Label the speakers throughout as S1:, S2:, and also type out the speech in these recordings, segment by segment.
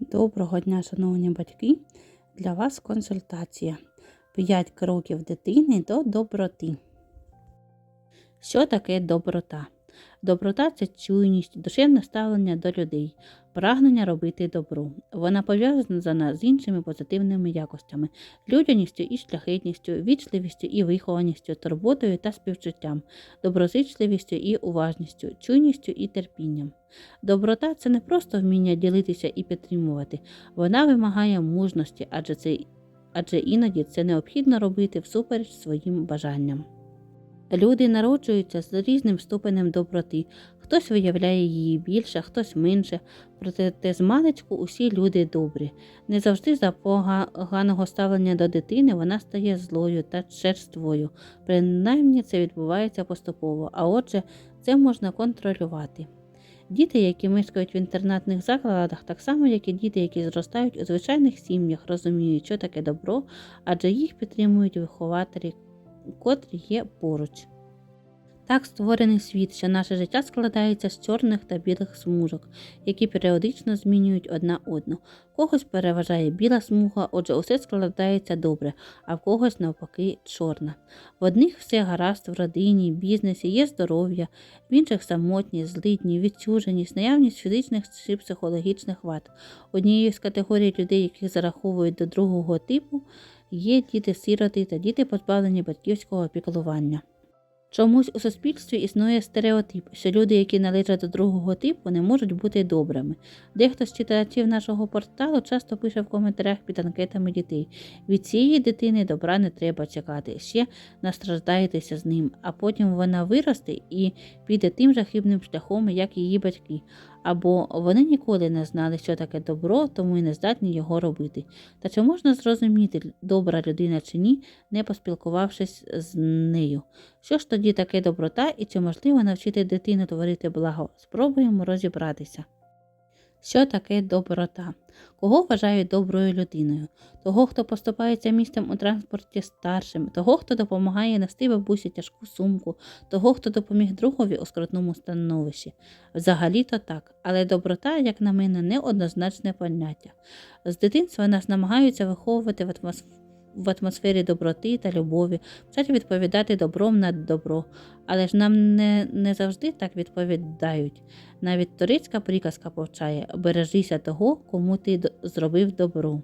S1: Доброго дня, шановні батьки! Для вас консультація. 5 кроків дитини до доброти. Що таке доброта? Доброта це чуйність, душевне ставлення до людей, прагнення робити добро. Вона пов'язана з іншими позитивними якостями, людяністю і шляхетністю, вічливістю і вихованістю, турботою та співчуттям, доброзичливістю і уважністю, чуйністю і терпінням. Доброта це не просто вміння ділитися і підтримувати, вона вимагає мужності, адже це адже іноді це необхідно робити всупереч своїм бажанням. Люди народжуються з різним ступенем доброти, хтось виявляє її більше, хтось менше, проте з маличку усі люди добрі. Не завжди за поганого ставлення до дитини вона стає злою та черствою. Принаймні це відбувається поступово, а отже, це можна контролювати. Діти, які мешкають в інтернатних закладах, так само, як і діти, які зростають у звичайних сім'ях, розуміють, що таке добро, адже їх підтримують вихователі, котрі є поруч. Так створений світ, що наше життя складається з чорних та білих смужок, які періодично змінюють одна одну. Когось переважає біла смуга, отже, усе складається добре, а в когось навпаки чорна. В одних все гаразд в родині, бізнесі, є здоров'я, в інших самотність, злидні, відчуженість, наявність фізичних чи психологічних вад. Однією з категорій людей, яких зараховують до другого типу, є діти-сироти та діти, позбавлені батьківського піклування. Чомусь у суспільстві існує стереотип, що люди, які належать до другого типу, не можуть бути добрими. Дехто з читачів нашого порталу часто пише в коментарях під анкетами дітей: від цієї дитини добра не треба чекати, ще настраждаєтеся з ним, а потім вона виросте і піде тим же хибним шляхом, як її батьки або вони ніколи не знали, що таке добро, тому й не здатні його робити. Та чи можна зрозуміти, добра людина чи ні, не поспілкувавшись з нею? Що ж тоді таке доброта і чи можливо навчити дитину творити благо? Спробуємо розібратися. Що таке доброта? Кого вважають доброю людиною? Того, хто поступається місцем у транспорті старшим, того, хто допомагає нести бабусі тяжку сумку, того, хто допоміг другові у скрутному становищі. Взагалі-то так, але доброта, як на мене, неоднозначне поняття. З дитинства нас намагаються виховувати в атмосфері в атмосфері доброти та любові, вчать відповідати добром на добро, але ж нам не не завжди так відповідають. Навіть турецька приказка повчає бережися того, кому ти зробив добро.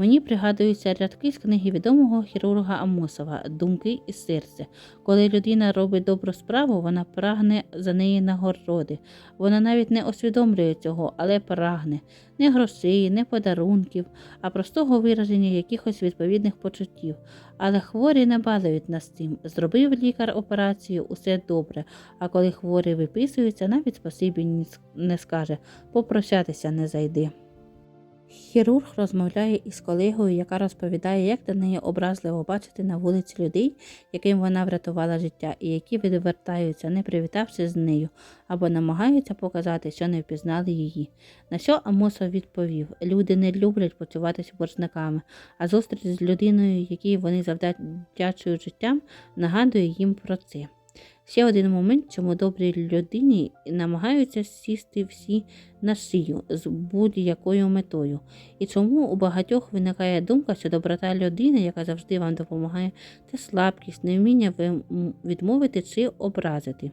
S1: Мені пригадуються рядки з книги відомого хірурга Амосова Думки і серце. Коли людина робить добру справу, вона прагне за неї нагороди. Вона навіть не усвідомлює цього, але прагне не грошей, не подарунків, а простого вираження якихось відповідних почуттів. Але хворі не балують нас цим. Зробив лікар операцію, усе добре. А коли хворий виписується, навіть спасибі не скаже, попрощатися не зайди. Хірург розмовляє із колегою, яка розповідає, як до неї образливо бачити на вулиці людей, яким вона врятувала життя, і які відвертаються, не привітавшись з нею, або намагаються показати, що не впізнали її. На що Амосов відповів: люди не люблять почуватися боржниками, а зустріч з людиною, якій вони завдячують життям, нагадує їм про це. Ще один момент, чому добрій людині намагаються сісти всі на шию з будь-якою метою, і чому у багатьох виникає думка, що доброта людини, яка завжди вам допомагає, це слабкість, невміння відмовити чи образити.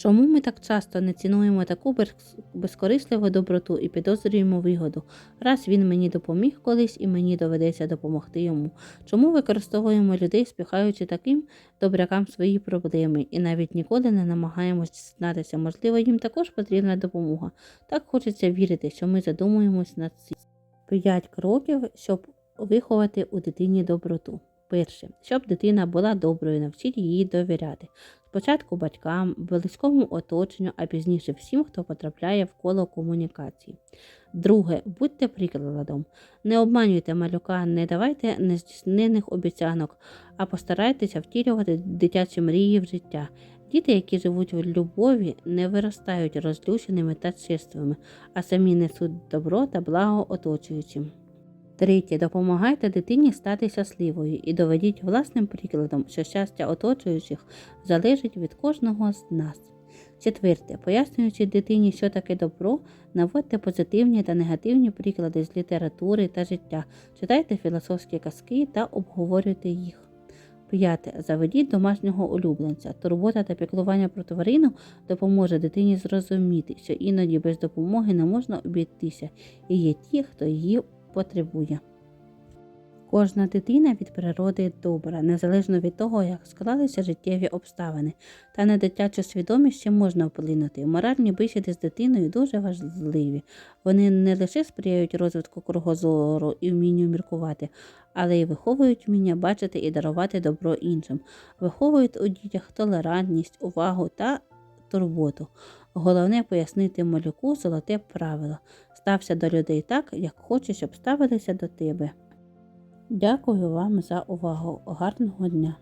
S1: Чому ми так часто не цінуємо таку безкорисливу доброту і підозрюємо вигоду, раз він мені допоміг колись і мені доведеться допомогти йому? Чому використовуємо людей, спіхаючи таким добрякам свої проблеми, і навіть ніколи не намагаємось дізнатися, можливо, їм також потрібна допомога. Так хочеться вірити, що ми задумуємось над цим. П'ять кроків, щоб виховати у дитині доброту. Перше, щоб дитина була доброю, навчіть її довіряти. Спочатку батькам, близькому оточенню, а пізніше всім, хто потрапляє в коло комунікації. Друге, будьте прикладом. Не обманюйте малюка, не давайте нездійснених обіцянок, а постарайтеся втілювати дитячі мрії в життя. Діти, які живуть в любові, не виростають розлюченими та чистими, а самі несуть добро та благо оточуючим. Третє. Допомагайте дитині стати щасливою і доведіть власним прикладом, що щастя оточуючих залежить від кожного з нас. Четверте. Пояснюючи дитині, що таке добро, наводьте позитивні та негативні приклади з літератури та життя, читайте філософські казки та обговорюйте їх. П'яте. Заведіть домашнього улюбленця. Турбота та піклування про тварину допоможе дитині зрозуміти, що іноді без допомоги не можна обійтися, і є ті, хто її потребує. Кожна дитина від природи добра, незалежно від того, як склалися життєві обставини, та на дитячу свідомість ще можна вплинути. Моральні бесіди з дитиною дуже важливі. Вони не лише сприяють розвитку кругозору і вмінню міркувати, але й виховують вміння бачити і дарувати добро іншим, виховують у дітях толерантність, увагу та турботу. Головне пояснити малюку золоте правило. Стався до людей так, як хочеш, щоб ставилися до тебе. Дякую вам за увагу. Гарного дня!